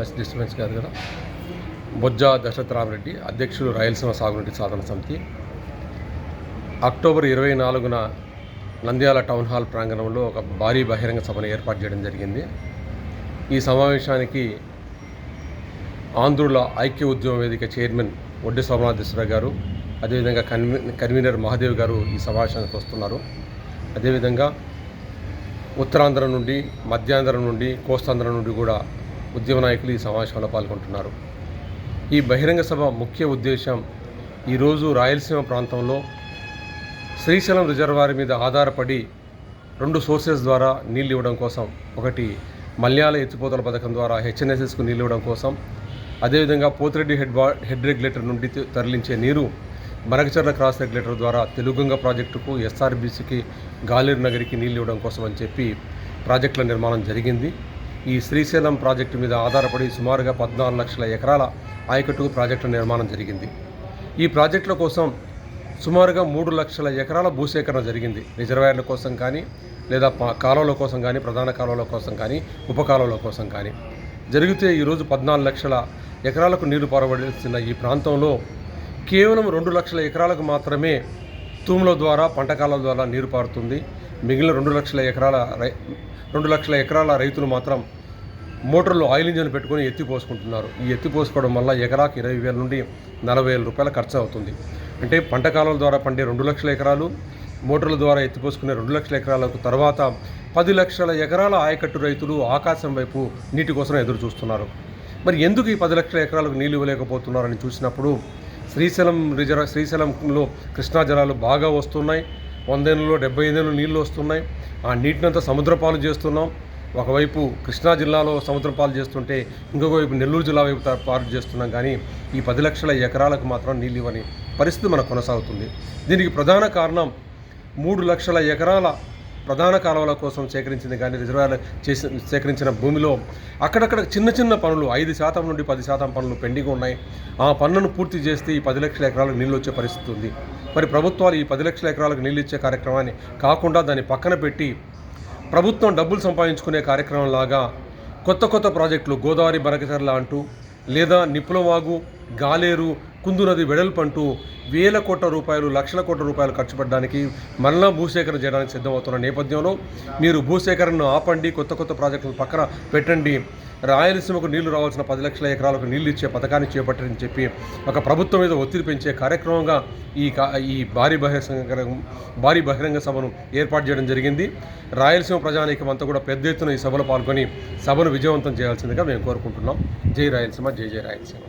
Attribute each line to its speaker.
Speaker 1: Bus disturbance కాదు కదా. బొజ్జ దశరథరామరెడ్డి అధ్యక్షులు రాయలసీమ సాగునీటి సాధన సమితి. అక్టోబర్ ఇరవై నాలుగున నంద్యాల టౌన్ హాల్ ప్రాంగణంలో ఒక భారీ బహిరంగ సభను ఏర్పాటు చేయడం జరిగింది. ఈ సమావేశానికి ఆంధ్రుల ఐక్య ఉద్యమ వేదిక చైర్మన్ ఒడ్డి సోమనాథేశ్వర గారు అదేవిధంగా కన్వీ కన్వీనర్ మహాదేవ్ గారు ఈ సమావేశానికి వస్తున్నారు. అదేవిధంగా ఉత్తరాంధ్ర నుండి మధ్యాంధ్ర నుండి కోస్తాంధ్ర నుండి కూడా ఉద్యమ నాయకులు ఈ సమావేశంలో పాల్గొంటున్నారు. ఈ బహిరంగ సభ ముఖ్య ఉద్దేశం ఈరోజు రాయలసీమ ప్రాంతంలో శ్రీశైలం రిజర్వాయర్ మీద ఆధారపడి రెండు సోర్సెస్ ద్వారా నీళ్ళు ఇవ్వడం కోసం ఒకటి మల్యాల ఎత్తిపోతల పథకం ద్వారా హెచ్ఎన్ఎస్ఎస్కు నీళ్ళు ఇవ్వడం కోసం అదేవిధంగా పోతిరెడ్డి హెడ్ బా హెడ్ రెగ్యులేటర్ నుండి తరలించే నీరు మరగచర్ల క్రాస్ రెగ్యులేటర్ ద్వారా తెలుగుగంగ ప్రాజెక్టుకు ఎస్ఆర్బీసీకి గాలేరు నగరికి నీళ్ళు ఇవ్వడం కోసం అని చెప్పి ప్రాజెక్టుల నిర్మాణం జరిగింది. ఈ శ్రీశైలం ప్రాజెక్టు మీద ఆధారపడి సుమారుగా పద్నాలుగు లక్షల ఎకరాల ఆయకట్టుకు ప్రాజెక్టుల నిర్మాణం జరిగింది. ఈ ప్రాజెక్టుల కోసం సుమారుగా మూడు లక్షల ఎకరాల భూసేకరణ జరిగింది. రిజర్వాయర్ల కోసం కానీ లేదా కాలువల కోసం కానీ ప్రధాన కాలువల కోసం కానీ ఉప కాలువల కోసం కానీ. జరిగితే ఈరోజు పద్నాలుగు లక్షల ఎకరాలకు నీరు పారబడిస్తున్న ఈ ప్రాంతంలో కేవలం రెండు లక్షల ఎకరాలకు మాత్రమే తూముల ద్వారా పంట ద్వారా నీరు పారుతుంది. మిగిలిన రెండు లక్షల ఎకరాల రై రెండు లక్షల ఎకరాల రైతులు మాత్రం మోటార్లు ఆయిల్ ఇంజన్ పెట్టుకొని ఎత్తి పోసుకుంటున్నారు. ఈ ఎత్తి పోసుకోవడం వల్ల ఎకరాకి ఇరవై వేల నుండి నలభై వేల రూపాయల ఖర్చు అవుతుంది. అంటే పంట కాలువల ద్వారా పండే రెండు లక్షల ఎకరాలు మోటార్ల ద్వారా ఎత్తిపోసుకునే రెండు లక్షల ఎకరాలకు తర్వాత పది లక్షల ఎకరాల ఆయకట్టు రైతులు ఆకాశం వైపు నీటి కోసం ఎదురు చూస్తున్నారు. మరి ఎందుకు ఈ పది లక్షల ఎకరాలకు నీళ్ళు ఇవ్వలేకపోతున్నారని చూసినప్పుడు శ్రీశైలం రిజర్వ్ శ్రీశైలంలో కృష్ణా జలాలు బాగా వస్తున్నాయి. వందేళ్ళలో డెబ్బై ఐదేళ్ళు నీళ్ళు వస్తున్నాయి. ఆ నీటినంతా సముద్రపాలు చేస్తున్నాం. ఒకవైపు కృష్ణా జిల్లాలో సముద్రం పాలు చేస్తుంటే ఇంకొక వైపు నెల్లూరు జిల్లా వైపు పాలు చేస్తున్నాం. కానీ ఈ పది లక్షల ఎకరాలకు మాత్రం నీళ్ళు ఇవ్వని పరిస్థితి మనకు కొనసాగుతుంది. దీనికి ప్రధాన కారణం మూడు లక్షల ఎకరాల ప్రధాన కాలువల కోసం సేకరించింది కానీ రిజర్వాయర్ చేసి సేకరించిన భూమిలో అక్కడక్కడ చిన్న చిన్న పనులు ఐదు శాతం నుండి పది శాతం పనులు పెండింగ్ ఉన్నాయి. ఆ పనులను పూర్తి చేస్తే ఈ పది లక్షల ఎకరాలకు నీళ్ళు వచ్చే పరిస్థితి ఉంది. మరి ప్రభుత్వాలు ఈ పది లక్షల ఎకరాలకు నీళ్ళు ఇచ్చే కార్యక్రమాన్ని కాకుండా దాన్ని పక్కన పెట్టి ప్రభుత్వం డబ్బులు సంపాదించుకునే కార్యక్రమం లాగా కొత్త కొత్త ప్రాజెక్టులు గోదావరి బనకచర్ల అంటూ లేదా నిప్పులవాగు గాలేరు కుందు నది వేల కోట్ల రూపాయలు లక్షల కోట్ల రూపాయలు ఖర్చు పెట్టడానికి మరలా భూసేకరణ చేయడానికి సిద్ధమవుతున్న నేపథ్యంలో మీరు భూసేకరణను ఆపండి కొత్త కొత్త ప్రాజెక్టులను పక్కన పెట్టండి. రాయలసీమకు నీళ్ళు రావాల్సిన పది లక్షల ఎకరాలకు నీళ్ళు ఇచ్చే పథకాన్ని చేపట్టని చెప్పి ఒక ప్రభుత్వం మీద ఒత్తిడి పెంచే కార్యక్రమంగా ఈ ఈ భారీ బహిరంగ భారీ బహిరంగ సభను ఏర్పాటు చేయడం జరిగింది. రాయలసీమ ప్రజానీకం అంతా కూడా పెద్ద ఎత్తున ఈ సభలో పాల్గొని సభను విజయవంతం చేయాల్సిందిగా మేము కోరుకుంటున్నాం. జై రాయలసీమ జై జై రాయలసీమ.